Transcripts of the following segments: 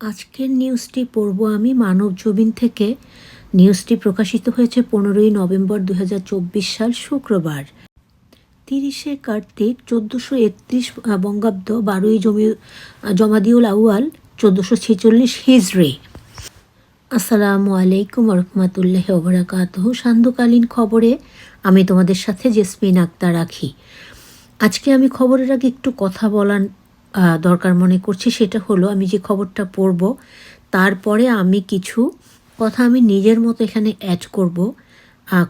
আজকের নিউজটি পড়ব আমি মানব জবিন থেকে। নিউজটি প্রকাশিত হয়েছে পনেরোই নভেম্বর দুই হাজার চব্বিশ সাল শুক্রবার। তিরিশে কার্তিক চোদ্দোশো একত্রিশ বঙ্গাব্দ বারোই জমি, জমাদিউল আউয়াল চোদ্দোশো ছেচল্লিশ হিজড়ি আসসালামু আলাইকুম রহমতুল্লাহ ওবরাকাত সান্ধ্যকালীন খবরে আমি তোমাদের সাথে জেসমিন আক্তার রাখি আজকে আমি খবরের আগে একটু কথা বলার দরকার মনে করছি, সেটা হলো আমি যে খবরটা পড়ব, তারপরে আমি কিছু কথা আমি নিজের মতো এখানে অ্যাড করব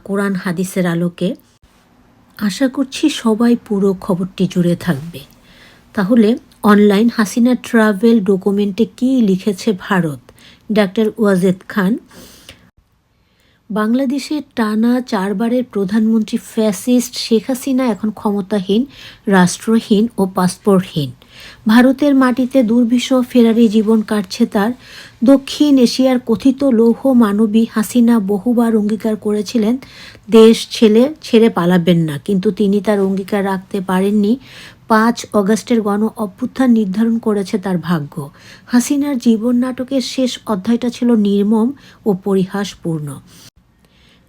কোরআন হাদিসের আলোকে। আশা করছি সবাই পুরো খবরটি জুড়ে থাকবে। তাহলে অনলাইন হাসিনা ট্রাভেল ডকুমেন্টে কী লিখেছে ভারত? ডাক্তার ওয়াজেদ খান। বাংলাদেশের টানা চারবারের প্রধানমন্ত্রী ফ্যাসিস্ট শেখ হাসিনা এখন ক্ষমতাহীন, রাষ্ট্রহীন ও পাসপোর্টহীন। ভারতের মাটিতে দুর্বিষহ ফেরারি জীবন কাটছে তার। দক্ষিণ এশিয়ার কথিত লৌহ মানবী হাসিনা বহুবার অঙ্গীকার করেছিলেন, দেশ ছেলে ছেড়ে পালাবেন না। কিন্তু তিনি তার অঙ্গীকার রাখতে পারেননি। পাঁচ অগস্টের গণ অভ্যুত্থান নির্ধারণ করেছে তার ভাগ্য। হাসিনার জীবন নাটকের শেষ অধ্যায়টা ছিল নির্মম ও পরিহাসপূর্ণ।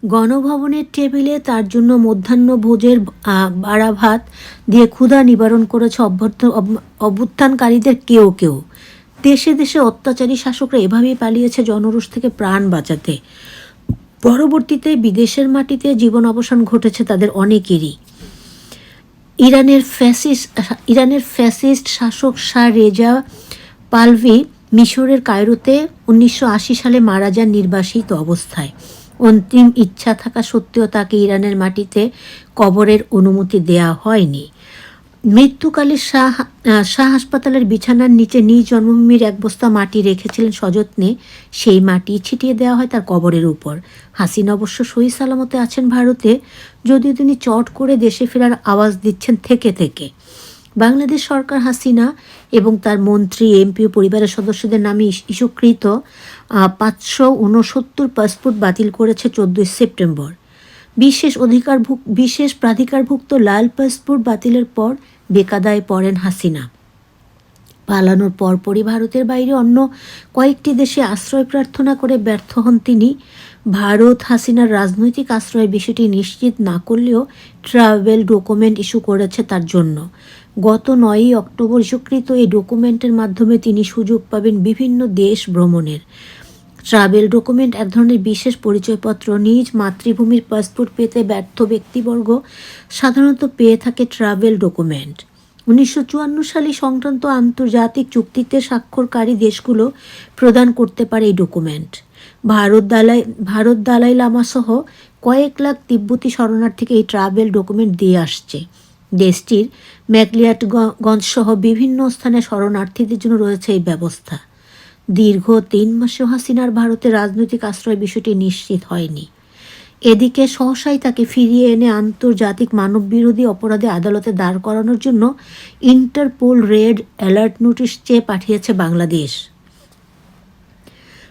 গণভবনের টেবিলে তার জন্য মধ্যাহ্ন ভোজের বাড়া ভাত দিয়ে ক্ষুধা নিবারণ করেছে অভ্যর্থ- অভ্যুত্থানকারীদের কেউ কেউ। দেশে দেশে অত্যাচারী শাসকরা এভাবেই পালিয়েছে জনরোষ থেকে প্রাণ বাঁচাতে। পরবর্তীতে বিদেশের মাটিতে জীবন অবসান ঘটেছে তাদের অনেকেরই। ইরানের ফ্যাসিস্ট ইরানের ফ্যাসিস্ট শাসক শাহ রেজা পালভি মিশরের কায়রোতে উনিশশো আশি সালে মারা যান নির্বাসিত অবস্থায়। অন্তিম ইচ্ছা থাকা সত্ত্বেও তাকে ইরানের মাটিতে কবরের অনুমতি দেয়া হয়নি। মৃত্যুকালে শাহ শাহ হাসপাতালের বিছানার নিচে নিজ জন্মভূমির এক বস্তা মাটি রেখেছিলেন সযত্নে। সেই মাটি ছিটিয়ে দেওয়া হয় তার কবরের উপর। হাসিনা অবশ্য সহি সালামতে আছেন ভারতে, যদিও তিনি চট করে দেশে ফেরার আওয়াজ দিচ্ছেন থেকে থেকে। বাংলাদেশ সরকার হাসিনা এবং তার মন্ত্রী, এমপি পরিবারের সদস্যদের নামে ইস- ইস্যুকৃত পাঁচশো উনসত্তর পাসপোর্ট বাতিল করেছে চোদ্দোই সেপ্টেম্বর। বিশেষ অধিকার বিশেষ প্রাধিকারভুক্ত লাল পাসপোর্ট বাতিলের পর বেকাদায় পড়েন হাসিনা। পালানোর পরপরই ভারতের বাইরে অন্য কয়েকটি দেশে আশ্রয় প্রার্থনা করে ব্যর্থ হন তিনি। ভারত হাসিনার রাজনৈতিক আশ্রয়ের বিষয়টি নিশ্চিত না করলেও ট্রাভেল ডকুমেন্ট ইস্যু করেছে তার জন্য। গত নয়ই অক্টোবর ইস্যুকৃত এই ডকুমেন্টের মাধ্যমে তিনি সুযোগ পাবেন বিভিন্ন দেশ ভ্রমণের। ট্রাভেল ডকুমেন্ট, এক ধরনের বিশেষ পরিচয়পত্র, নিজ মাতৃভূমির পাসপোর্ট পেতে ব্যর্থ ব্যক্তিবর্গ সাধারণত পেয়ে থাকে ট্রাভেল ডকুমেন্ট। উনিশশো চুয়ান্ন সালে সংক্রান্ত আন্তর্জাতিক চুক্তিতে স্বাক্ষরকারী দেশগুলো প্রদান করতে পারে এই ডকুমেন্ট। ভারত দালাই ভারত দালাই লামা সহ কয়েক লাখ তিব্বতী শরণার্থীকে এই ট্রাভেল ডকুমেন্ট দিয়ে আসছে। দেশটির ম্যাকলিয়াটগঞ্জ সহ বিভিন্ন স্থানে শরণার্থীদের জন্য রয়েছে এই ব্যবস্থা। দীর্ঘ তিন মাসে হাসিনার ভারতে রাজনৈতিক আশ্রয় বিষয়টি নিশ্চিত হয়নি। এদিকে সহসাই তাকে ফিরিয়ে এনে আন্তর্জাতিক মানববিরোধী অপরাধে আদালতে দাঁড় করানোর জন্য ইন্টারপোল রেড অ্যালার্ট নোটিশ চেয়ে পাঠিয়েছে বাংলাদেশ।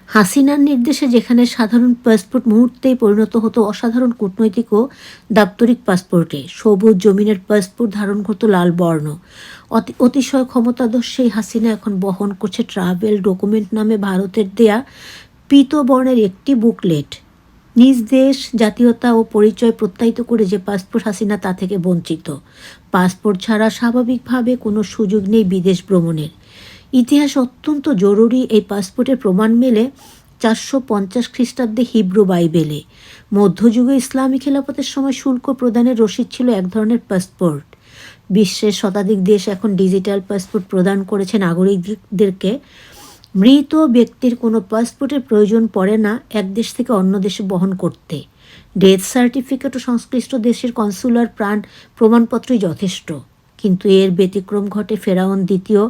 হাসিনার নির্দেশে যেখানে সাধারণ পাসপোর্ট মুহূর্তেই পরিণত হতো অসাধারণ কূটনৈতিক ও দাপ্তরিক পাসপোর্টে, সবুজ জমিনের পাসপোর্ট ধারণ করত লাল বর্ণ। অতিশয় ক্ষমতাধর সেই হাসিনা এখন বহন করছে ট্রাভেল ডকুমেন্ট নামে ভারতের দেয়া পীত বর্ণের একটি বুকলেট নিজ দেশ, জাতীয়তা ও পরিচয় প্রত্যায়িত করে যে পাসপোর্ট হাসিনা তা থেকে বঞ্চিত। পাসপোর্ট ছাড়া স্বাভাবিকভাবে কোনো সুযোগ নেই বিদেশ ভ্রমণের। ইতিহাস অত্যন্ত জরুরি, এই পাসপোর্টের প্রমাণ মেলে চারশো পঞ্চাশ খ্রিস্টাব্দে হিব্রু বাইবেলে। মধ্যযুগে ইসলামী খেলাপথের সময় শুল্ক প্রদানের রসিদ ছিল এক ধরনের পাসপোর্ট বিশ্বের শতাধিক দেশ এখন ডিজিটাল পাসপোর্ট প্রদান করেছে। নাগরিকদেরকে মৃত ব্যক্তির কোনো পাসপোর্টের প্রয়োজন পড়ে না এক দেশ থেকে অন্য দেশে বহন করতে। ডেথ সার্টিফিকেট ও সংশ্লিষ্ট দেশের কনসুলার প্রাণ প্রমাণপত্রই যথেষ্ট। কিন্তু এর ব্যতিক্রম ঘটে ফেরাউন দ্বিতীয়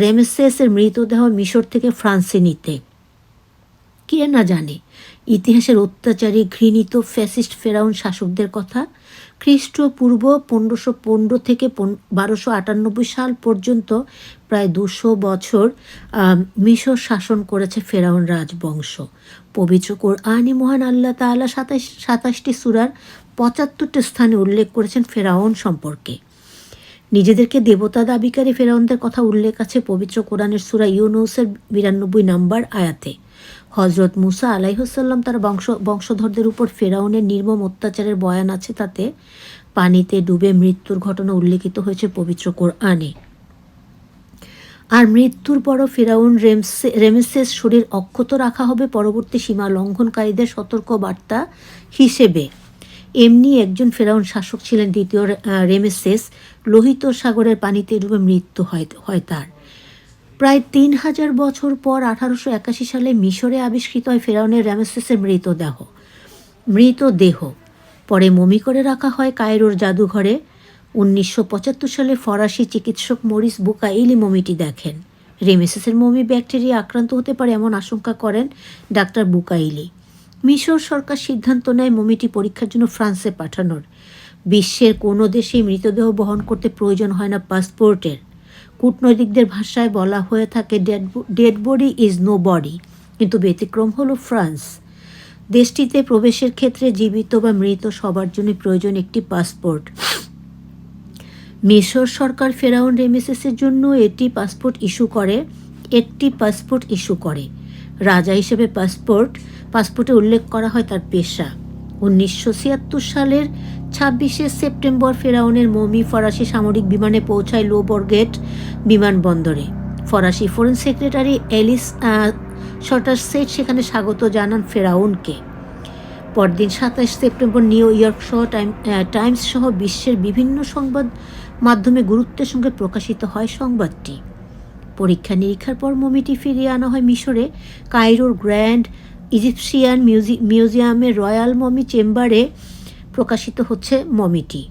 রেমেসেসের মৃতদেহ মিশর থেকে ফ্রান্সে নিতে। কে না জানে, ইতিহাসের অত্যাচারী ঘৃণিত ফ্যাসিস্ট ফেরাউন শাসকদের কথা খ্রিস্টপূর্ব পনেরোশো পনেরো থেকে পন বারোশো আটানব্বই সাল পর্যন্ত প্রায় দুশো বছর মিশর শাসন করেছে ফেরাউন রাজবংশ। পবিত্র কোরআনি মহান আল্লাহ তাআলা সাতাশ সাতাশটি সুরার পঁচাত্তরটি স্থানে উল্লেখ করেছেন ফেরাউন সম্পর্কে। নিজেদেরকে দেবতা দাবিকারী ফেরাউনদের কথা উল্লেখ আছে পবিত্র কোরআনের সুরা ইউনুসের বিরানব্বই নম্বর আয়াতে। হজরত মুসা আলাইহসাল্লাম তার বংশ, বংশধরদের উপর ফেরাউনের নির্মম অত্যাচারের বয়ান আছে তাতে পানিতে ডুবে মৃত্যুর ঘটনা উল্লেখিত হয়েছে পবিত্র কোরআনে। আর মৃত্যুর পরও ফেরাউন রেমসে, রেমেসেস শরীর অক্ষত রাখা হবে পরবর্তী সীমা লঙ্ঘনকারীদের সতর্ক বার্তা হিসেবে। এমনি একজন ফেরাউন শাসক ছিলেন দ্বিতীয় রেমেসেস। লোহিত সাগরের পানিতে ডুবে মৃত্যু হয় হয় তার। প্রায় তিন হাজার বছর পর আঠারোশো একাশি সালে মিশরে আবিষ্কৃত হয় ফেরাউনের র্যামেসেসের মৃতদেহ মৃতদেহ পরে মমি করে রাখা হয় কায়রোর জাদুঘরে। উনিশশো পঁচাত্তর সালে ফরাসি চিকিৎসক মরিস বুকাইলি মমিটি দেখেন। রেমেসেসের মমি ব্যাকটেরিয়া আক্রান্ত হতে পারে এমন আশঙ্কা করেন ডাক্তার বুকাইলি। মিশর সরকার সিদ্ধান্ত নেয় মমিটি পরীক্ষার জন্য ফ্রান্সে পাঠানোর। বিশ্বের কোনো দেশেই মৃতদেহ বহন করতে প্রয়োজন হয় না পাসপোর্টের। কূটনৈতিকদের ভাষায় বলা হয়ে থাকে dead body is no body কিন্তু ব্যতিক্রম হলো ফ্রান্স। দেশটিতে প্রবেশের ক্ষেত্রে জীবিত বা মৃত সবার জন্য প্রয়োজন একটি পাসপোর্ট। মিশর সরকার ফেরাউন রেমিসেসের জন্য এটি পাসপোর্ট ইস্যু করে, একটি পাসপোর্ট ইস্যু করে। রাজা হিসেবে পাসপোর্ট, পাসপোর্টে উল্লেখ করা হয় তার পেশা। উনিশশো ছিয়াত্তর সালের ছাব্বিশে সেপ্টেম্বর ফেরাউনের মমি ফরাসি সামরিক বিমানে পৌঁছায় লোবরগেট বিমানবন্দরে। ফরাসি ফরেন সেক্রেটারি এলিস শটার সেট সেখানে স্বাগত জানান ফেরাউনকে। পরদিন সাতাশ September New York Time Times সহ বিশ্বের বিভিন্ন সংবাদ মাধ্যমে গুরুত্বের সঙ্গে প্রকাশিত হয় সংবাদটি। পরীক্ষা নিরীক্ষার পর মমিটি ফিরিয়ে আনা হয় মিশরে। কায়রোর গ্র্যান্ড ইজিপশিয়ান মিউজি মিউজিয়ামের রয়্যাল মমি চেম্বারে প্রকাশিত হচ্ছে মমিটি।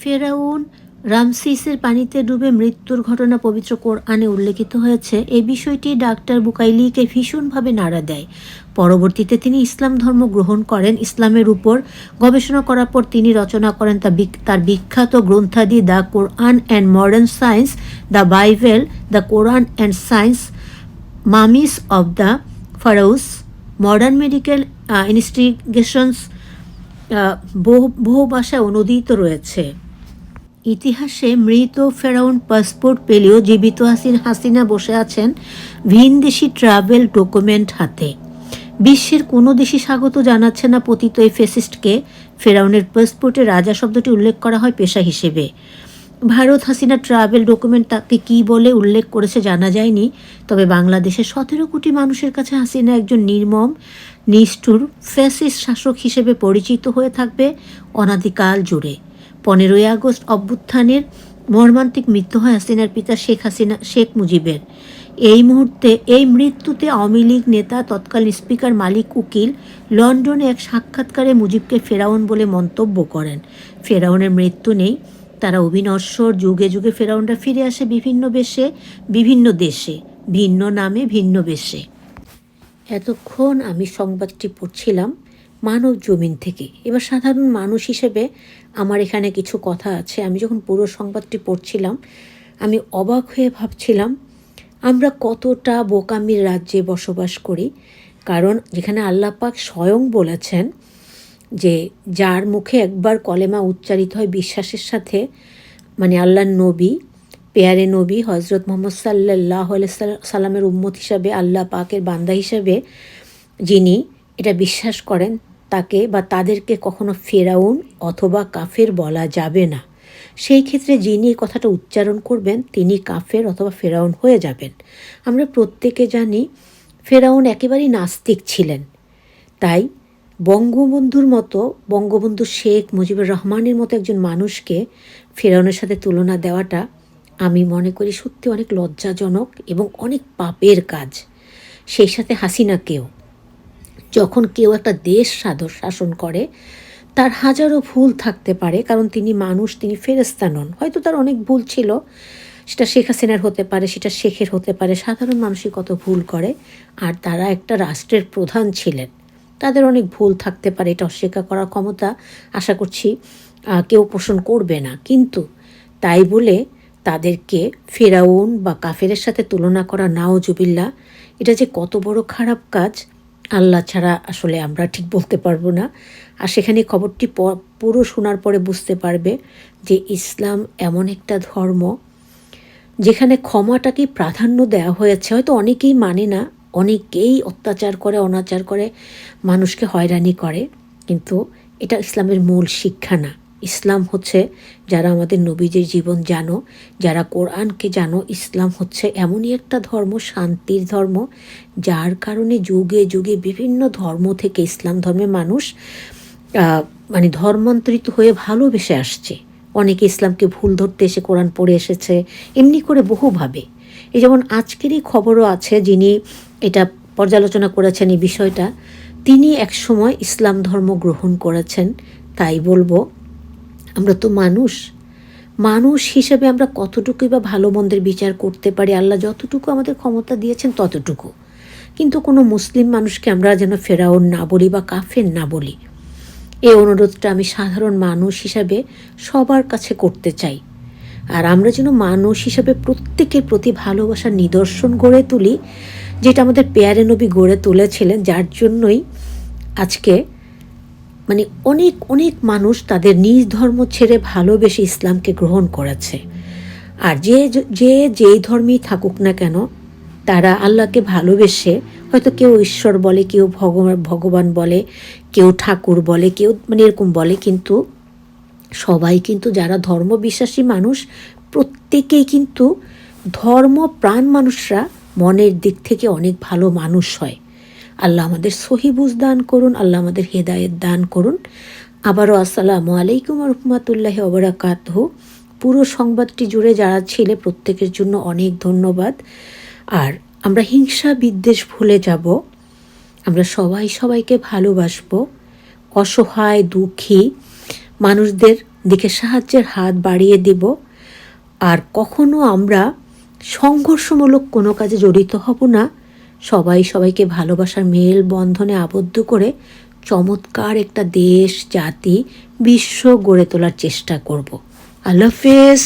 ফেরাউন রামসিসের পানিতে ডুবে মৃত্যুর ঘটনা পবিত্র কোরআনে উল্লেখিত হয়েছে। এই বিষয়টি ডাক্তার বুকাইলিকে ভীষণভাবে নাড়া দেয়। পরবর্তীতে তিনি ইসলাম ধর্ম গ্রহণ করেন। ইসলামের উপর গবেষণা করার পর তিনি রচনা করেন তা তার বিখ্যাত গ্রন্থাদি the Quran and modern science, the Bible, the Quran and science, mummies of the pharaohs modern medical investigations বহু ভাষায় অনুদিত রয়েছে। ইতিহাসে মৃত ফেরাউন পাসপোর্ট পেলেও জীবিত হাসিন হাসিনা বসে আছেন ভিনদেশি ট্রাভেল ডকুমেন্ট হাতে। বিশ্বের কোনো দেশই স্বাগত জানাচ্ছে না পতিত এই ফেসিস্টকে ফেরাউনের পাসপোর্টে রাজা শব্দটি উল্লেখ করা হয় পেশা হিসেবে। ভারত হাসিনা ট্রাভেল ডকুমেন্ট তাকে কী বলে উল্লেখ করেছে জানা যায়নি, তবে বাংলাদেশের সতেরো কোটি মানুষের কাছে হাসিনা একজন নির্মম নিষ্ঠুর ফ্যাসিস শাসক হিসেবে পরিচিত হয়ে থাকবে অনাদিকাল জুড়ে। পনেরোই আগস্ট অভ্যুত্থানের মর্মান্তিক মৃত্যু হয় হাসিনার পিতা শেখ হাসিনা, শেখ মুজিবের। এই মুহূর্তে এই মৃত্যুতে আওয়ামী লীগ নেতা, তৎকালীন স্পিকার মালিক উকিল লন্ডনে এক সাক্ষাৎকারে মুজিবকে ফেরাউন বলে মন্তব্য করেন। ফেরাউনের মৃত্যু নেই, তারা অবিনশ্বর যুগে যুগে ফেরাউনরা ফিরে আসে বিভিন্ন বেশে, বিভিন্ন দেশে, ভিন্ন নামে, ভিন্ন বেশে। এতক্ষণ আমি সংবাদটি পড়ছিলাম মানব জমিন থেকে। এবার সাধারণ মানুষ হিসেবে আমার এখানে কিছু কথা আছে। আমি যখন পুরো সংবাদটি পড়ছিলাম, আমি অবাক হয়ে ভাবছিলাম, আমরা কতটা বোকামির রাজ্যে বসবাস করি। কারণ যেখানে আল্লাহ পাক স্বয়ং বলেছেন যে, যার মুখে একবার কলেমা উচ্চারিত হয় বিশ্বাসের সাথে মানে আল্লাহর নবী পেয়ারে নবী হজরত মোহাম্মদ সাল্লাহ সাল্লামের উম্মত হিসাবে আল্লাহ পাকের বান্দা হিসাবে যিনি এটা বিশ্বাস করেন, তাকে বা তাদেরকে কখনো ফেরাউন অথবা কাফের বলা যাবে না। সেই ক্ষেত্রে যিনি এই কথাটা উচ্চারণ করবেন, তিনি কাফের অথবা ফেরাউন হয়ে যাবেন। আমরা প্রত্যেকে জানি ফেরাউন একেবারেই নাস্তিক ছিলেন। তাই বঙ্গবন্ধুর মতো, বঙ্গবন্ধু শেখ মুজিবুর রহমানের মতো একজন মানুষকে ফেরাউনের সাথে তুলনা দেওয়াটা আমি মনে করি সত্যি অনেক লজ্জাজনক এবং অনেক পাপের কাজ। সেই সাথে হাসিনাকেও। যখন কেউ একটা দেশ সাধর শাসন করে, তার হাজারো ভুল থাকতে পারে, কারণ তিনি মানুষ, তিনি ফেরেস্তা নন। হয়তো তার অনেক ভুল ছিল। সেটা শেখ হাসিনার হতে পারে, সেটা শেখের হতে পারে, সাধারণ মানুষই কত ভুল করে। আর তারা একটা রাষ্ট্রের প্রধান ছিলেন। তাদের অনেক ভুল থাকতে পারে, এটা অস্বীকার করার ক্ষমতা আশা করছি কেউ পোষণ করবে না। কিন্তু তাই বলে তাদেরকে ফেরাউন বা কাফেরের সাথে তুলনা করা নাও জুবিল্লা, এটা যে কত বড় খারাপ কাজ, আল্লাহ ছাড়া আসলে আমরা ঠিক বলতে পারব না। আর সেখানে খবরটি পুরো শোনার পরে বুঝতে পারবে যে ইসলাম এমন একটা ধর্ম যেখানে ক্ষমাটাকে প্রাধান্য দেওয়া হয়েছে। হয়তো অনেকেই মানে না, অনেকেই অত্যাচার করে, অনাচার করে, মানুষকে হয়রানি করে, কিন্তু এটা ইসলামের মূল শিক্ষা না। ইসলাম হচ্ছে যারা আমাদের নবীজির জীবন জানো, যারা কোরআনকে জানো, ইসলাম হচ্ছে এমনই একটা ধর্ম, শান্তির ধর্ম, যার কারণে যুগে যুগে বিভিন্ন ধর্ম থেকে ইসলাম ধর্মে মানুষ মানে ধর্মান্তরিত হয়ে ভালোবেসে আসছে। অনেকে ইসলামকে ভুল ধরতে এসে কোরআন পড়ে এসেছে, এমনি করে বহুভাবে। এই যেমন আজকেরই খবরও আছে যিনি এটা পর্যালোচনা করেছেন এই বিষয়টা, তিনি একসময় ইসলাম ধর্ম গ্রহণ করেছেন, তাই বলব আমরা তো মানুষ। মানুষ হিসেবে আমরা কতটুকুই বা ভালো মন্দের বিচার করতে পারি, আল্লাহ যতটুকু আমাদের ক্ষমতা দিয়েছেন ততটুকু। কিন্তু কোনো মুসলিম মানুষকে আমরা যেন ফেরাউন না বলি বা কাফের না বলি এই অনুরোধটা আমি সাধারণ মানুষ হিসাবে সবার কাছে করতে চাই। আর আমরা যেন মানুষ হিসাবে প্রত্যেকের প্রতি ভালোবাসার নিদর্শন গড়ে তুলি, যেটা আমাদের পেয়ারে নবী গড়ে তুলেছিলেন, যার জন্যই আজকে মানে অনেক অনেক মানুষ তাদের নিজ ধর্ম ছেড়ে ভালোবেসে ইসলামকে গ্রহণ করেছে। আর যে যে যেই ধর্মেই থাকুক না কেন, তারা আল্লাহকে ভালোবেসে হয়তো কেউ ঈশ্বর বলে, কেউ ভগবান ভগবান বলে, কেউ ঠাকুর বলে, কেউ মানে এরকম বলে, কিন্তু সবাই কিন্তু যারা ধর্ম বিশ্বাসী মানুষ, প্রত্যেকেই কিন্তু ধর্ম প্রাণ মানুষরা মনের দিক থেকে অনেক ভালো মানুষ হয়। আল্লাহ আমাদের সহিবুজ দান করুন, আল্লাহ আমাদের হেদায়েত দান করুন। আবারও আসসালামু আলাইকুম রহমতুল্লাহ অবরাকাত পুরো সংবাদটি জুড়ে যারা ছিলে, প্রত্যেকের জন্য অনেক ধন্যবাদ। আর আমরা হিংসা বিদ্বেষ ভুলে যাব। আমরা সবাই সবাইকে ভালোবাসবো। অসহায়, দুঃখী মানুষদের দিকে সাহায্যের হাত বাড়িয়ে দিব। আর কখনো আমরা সংঘর্ষমূলক কোনো কাজে জড়িত হব না। সবাই সবাইকে ভালোবাসার মেল বন্ধনে আবদ্ধ করে চমৎকার একটা দেশ, জাতি, বিশ্ব গড়ে তোলার চেষ্টা করব। আল্লাহ হাফেজ।